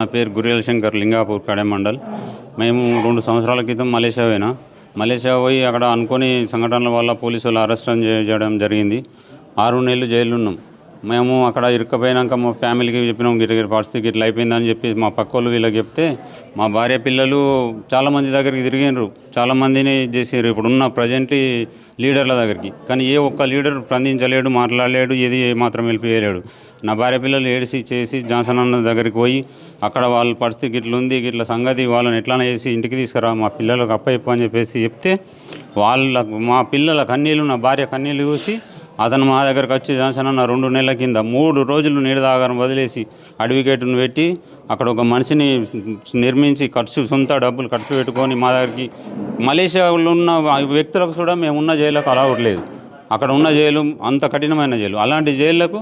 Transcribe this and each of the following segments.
నా పేరు గురియల శంకర్ లింగాపూర్ కడే మండల్. మేము రెండు సంవత్సరాల క్రితం మలేషియా పోయినా. మలేషియా పోయి అక్కడ అనుకోని సంఘటనల వల్ల పోలీసులు అరెస్ట్ చేయడం జరిగింది. ఆరు నెలలు జైలు ఉన్నాం. మేము అక్కడ ఇరుక్కపోయినాక మా ఫ్యామిలీకి చెప్పినాం గిరిగిరి గిట్ల పరిస్థితి ఇట్లా అయిపోయిందని చెప్పి మా పక్క వాళ్ళు వీళ్ళకి చెప్తే మా భార్య పిల్లలు చాలామంది దగ్గరికి తిరిగినారు. చాలామందిని చేసారు ఇప్పుడున్న ప్రజెంట్ లీడర్ల దగ్గరికి. కానీ ఏ ఒక్క లీడర్ స్పందించలేడు మాట్లాడలేడు ఏది మాత్రం వెళ్ళిపోయలేడు నా భార్య పిల్లలు ఏడిసి చేసి జాన్సన్ అన్న దగ్గరికి పోయి అక్కడ వాళ్ళ పరిస్థితి గిట్ల ఉంది గిట్ల సంగతి వాళ్ళని ఎట్లా చేసి ఇంటికి తీసుకురా మా పిల్లలకు అప్పయ్యప్ప అని చెప్పేసి చెప్తే వాళ్ళ మా పిల్లల కన్నీళ్ళు నా భార్య కన్నీళ్ళు చూసి అతను మా దగ్గరకు వచ్చి జాన్సన్ రెండు నెలల కింద మూడు రోజులు నీడ దాగారం వదిలేసి అడ్వకేట్ను పెట్టి అక్కడ ఒక మనిషిని నిర్మించి ఖర్చు సొంత డబ్బులు ఖర్చు పెట్టుకొని మా దగ్గరికి మలేషియాలో ఉన్న వ్యక్తులకు కూడా మేము ఉన్న అలా అలవట్లేదు అక్కడ ఉన్న జైలు అంత కఠినమైన జైలు. అలాంటి జైళ్ళకు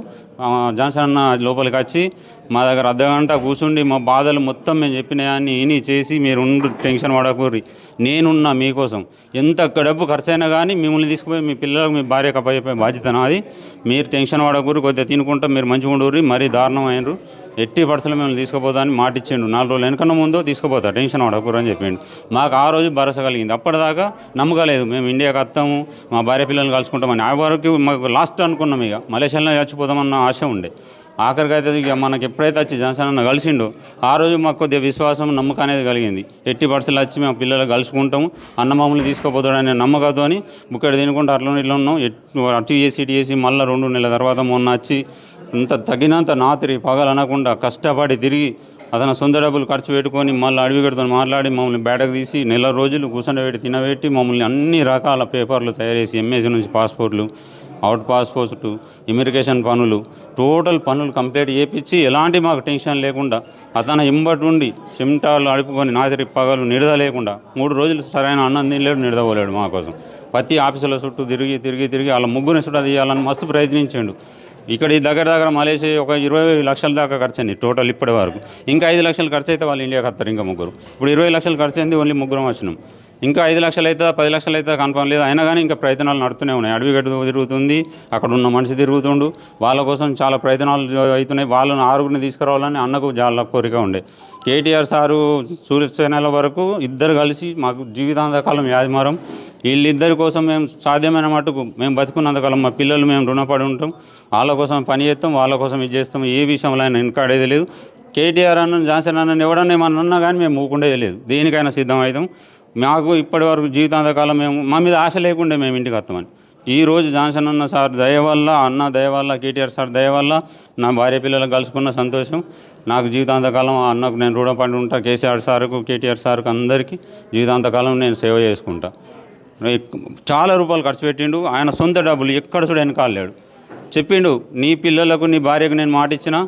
జాన్సన్ అన్న లోపలికి వచ్చి మా దగ్గర అర్ధగంట కూర్చుండి మా బాధలు మొత్తం మేము చెప్పినాయని విని చేసి మీరు ఉండు టెన్షన్ పడకూరి నేనున్నా మీకోసం. ఎంత డబ్బు ఖర్చు అయినా కానీ మిమ్మల్ని తీసుకుపోయి మీ పిల్లలకు మీ భార్యకు అప్పచెప్పే బాధ్యత నాది. మీరు టెన్షన్ పడకూరి కొద్దిగా తినుకుంటా మీరు మంచిగా ఉండూరి మరీ దారుణం అయినరు ఎట్టి పర్సలు మిమ్మల్ని తీసుకుపోతా అని మాట ఇచ్చిండు. నాలుగు రోజులు వెనకన్నా ముందు తీసుకుపోతా. టెన్షన్ పడకూరు అని చెప్పిండు. మాకు ఆ రోజు భరోసా కలిగింది. అప్పటిదాకా నమ్మకలేదు మేము ఇండియాకి వస్తాము మా భార్య పిల్లల్ని కలుసుకుంటామని. ఆ వరకు మాకు లాస్ట్ అనుకున్నాం ఇక. మలేషియాలో చచ్చిపోదామన్న ఆశ ఉండే. ఆఖరికి అయితే ఇక మనకి ఎప్పుడైతే వచ్చి జాన్సన్ అన్న కలిసిండో ఆ రోజు మాకు కొద్దిగా విశ్వాసం నమ్మకం అనేది కలిగింది. ఎట్టి పర్సలు వచ్చి మేము పిల్లలు కలుసుకుంటాము అన్న మమ్మల్ని తీసుకుపోతాడనే నమ్మకంతో అని బుక్కడ తినుకుంటూ అట్లా ఇట్లా ఉన్నాం. ఎట్- అటు చేసి ఇటు చేసి మళ్ళీ రెండు నెలల తర్వాత మొన్న వచ్చి ఇంత తగినంత నాతిరి పగలనకుండా కష్టపడి తిరిగి అతను సొంత డబ్బులు ఖర్చు పెట్టుకొని మళ్ళీ అడవిగడితో మాట్లాడి మమ్మల్ని బేటకు తీసి నెల రోజులు కూర్చొని తినబెట్టి మమ్మల్ని అన్ని రకాల పేపర్లు తయారు చేసి ఎంఎస్సీ నుంచి పాస్పోర్ట్లు అవుట్ పాస్పోర్ట్ ఇమిగ్రేషన్ పనులు టోటల్ పనులు కంప్లీట్ చేయించి ఎలాంటి మాకు టెన్షన్ లేకుండా అతను ఇంబటి ఉండి చెమటాలు అడుపుకొని నాదిరి పగలు నిడద లేకుండా మూడు రోజులు సరైన అన్నం తినలేడు నిడదపోలేడు మా కోసం. ప్రతి ఆఫీసుల చుట్టూ తిరిగి తిరిగి తిరిగి వాళ్ళ ముగ్గురిని చుట్టూ తీయాలని మస్తు ప్రయత్నించాడు. ఇక్కడ ఈ దగ్గర దగ్గర మలేషియా ఒక ఇరవై లక్షల దాకా ఖర్చు అయింది టోటల్ ఇప్పటి వరకు. ఇంకా ఐదు లక్షలు ఖర్చు అయితే వాళ్ళు ఇండియాకి వస్తారు ఇంకా ముగ్గురు. ఇప్పుడు ఇరవై లక్షలు ఖర్చు అయింది ఓన్లీ ముగ్గురం వచ్చినాం. ఇంకా ఐదు లక్షలు అయితే పది లక్షలు అయితే కన్ఫర్మ్ లేదు. అయినా కానీ ఇంకా ప్రయత్నాలు నడుతూనే ఉన్నాయి. అడవి గడ్డ తిరుగుతుంది అక్కడ ఉన్న మనిషి తిరుగుతుండు. వాళ్ళ కోసం చాలా ప్రయత్నాలు అవుతున్నాయి. వాళ్ళని ఆరుగురిని తీసుకురావాలని అన్నకు చాలా కోరిక ఉండే. కేటీఆర్ సారు సూర్యసేనల వరకు ఇద్దరు కలిసి మాకు జీవితాంతకాలం యాజమారం. వీళ్ళిద్దరి కోసం మేము సాధ్యమైన మటుకు మేము బతుకున్నంతకాలం మా పిల్లలు మేము రుణపడి ఉంటాం. వాళ్ళ కోసం పని చేస్తాం వాళ్ళ కోసం ఇది చేస్తాం. ఏ విషయంలో అయినా వెనకాడేది లేదు. కేటీఆర్ అన్న జాన్సన్ అన్న ఎవడన్నా ఏమన్నా ఉన్నా కానీ మేము మూకుండేది లేదు. దేనికైనా సిద్ధం అవుతాం మాకు ఇప్పటి వరకు జీవితాంతకాలం మేము మా మీద ఆశ లేకుండే మేము ఇంటికి వస్తామని. ఈ రోజు జాన్సన్ అన్న సార్ దయ వల్ల అన్న దయ వల్ల కేటీఆర్ సార్ దయ వల్ల నా భార్య పిల్లలు కలుసుకున్న సంతోషం. నాకు జీవితాంతకాలం ఆ అన్నకు నేను రుణపడి ఉంటా. కేసీఆర్ సార్కు కేటీఆర్ సార్కు అందరికీ జీవితాంతకాలం నేను సేవ చేసుకుంటా. చాలా రూపాయలు ఖర్చు పెట్టిండు. ఆయన సొంత డబ్బులు ఎక్కడ చూడ వెనకాలేడు చెప్పిండు నీ పిల్లలకు నీ భార్యకు నేను మాట ఇచ్చినా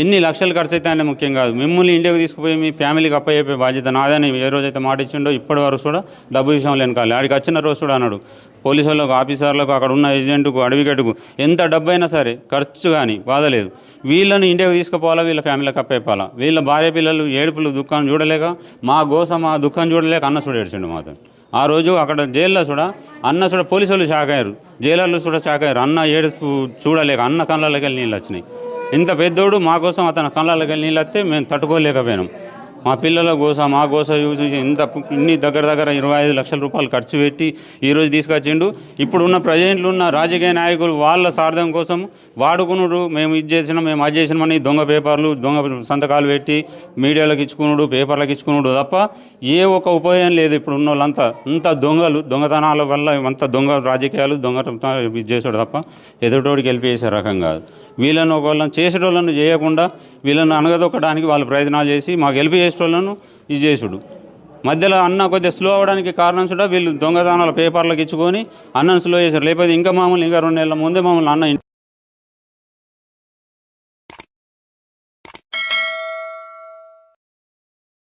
ఎన్ని లక్షలు ఖర్చు అయితే ఆయన ముఖ్యం కాదు. మిమ్మల్ని ఇండియాకి తీసుకుపోయి మీ ఫ్యామిలీకి అప్పయ్యే బాధ్యత నాదని ఏ రోజైతే మాట ఇచ్చిండో ఇప్పటి వరకు కూడా డబ్బు విషయంలో వెనకాలి ఆడికి వచ్చిన రోజు కూడా అన్నాడు. పోలీసు వాళ్ళకు ఆఫీసర్లకు అక్కడ ఉన్న ఏజెంట్కు అడవిగట్టుకు ఎంత డబ్బు అయినా సరే ఖర్చు కానీ బాధలేదు. వీళ్ళని ఇండియాకి తీసుకుపోవాలా? వీళ్ళ ఫ్యామిలీకి అప్పయిపోవాలా వీళ్ళ భార్య పిల్లలు ఏడుపులు దుఃఖం చూడలేక మా గోస మా దుఃఖం చూడలేక అన్న చూడేడ్చిండు మాతో ఆ రోజు అక్కడ జైల్లో చూడ అన్న కూడా పోలీసు వాళ్ళు షాక్ అయ్యారు జైలర్లు చూడ షాక్ అయ్యారు అన్న ఏడు చూడలేక అన్న కళ్ళకి వెళ్ళి నీళ్ళు వచ్చినాయి. ఇంత పెద్దోడు మా కోసం అతని కళ్ళకి వెళ్ళి నీళ్ళు వస్తే మేము తట్టుకోలేకపోయినాం. మా పిల్లల కోసం మా కోసం యూజ్ ఇంత ఇన్ని దగ్గర దగ్గర ఇరవై ఐదు లక్షల రూపాయలు ఖర్చు పెట్టి ఈరోజు తీసుకొచ్చిండు. ఇప్పుడున్న ప్రజెంట్లు ఉన్న రాజకీయ నాయకులు వాళ్ళ సార్థం కోసం వాడుకునుడు మేము ఇది చేసినాం మేము అది చేసినామని దొంగ పేపర్లు దొంగ సంతకాలు పెట్టి మీడియాలకు ఇచ్చుకునుడు పేపర్లకు ఇచ్చుకునుడు తప్ప ఏ ఒక్క ఉపయోగం లేదు ఇప్పుడు ఉన్న వాళ్ళంతా అంత దొంగలు దొంగతనాల వల్ల అంత దొంగ రాజకీయాలు దొంగ ఇది చేసాడు తప్ప ఎదుటోడికి వెళ్ళిపోయేసే రకం కాదు. వీళ్ళను ఒకళ్ళని చేసేటోళ్ళను చేయకుండా వీళ్ళను అనగదొక్కడానికి వాళ్ళు ప్రయత్నాలు చేసి మాకు హెల్ప్ చేసేటోళ్ళను ఇది చేసుడు. మధ్యలో అన్న కొద్దిగా స్లో అవ్వడానికి కారణం కూడా వీళ్ళు దొంగదానాల పేపర్లకు ఇచ్చుకొని అన్నను స్లో చేశారు. లేకపోతే ఇంకా మామూలు ఇంకా రెండు నెలల ముందే మమ్మల్ని అన్న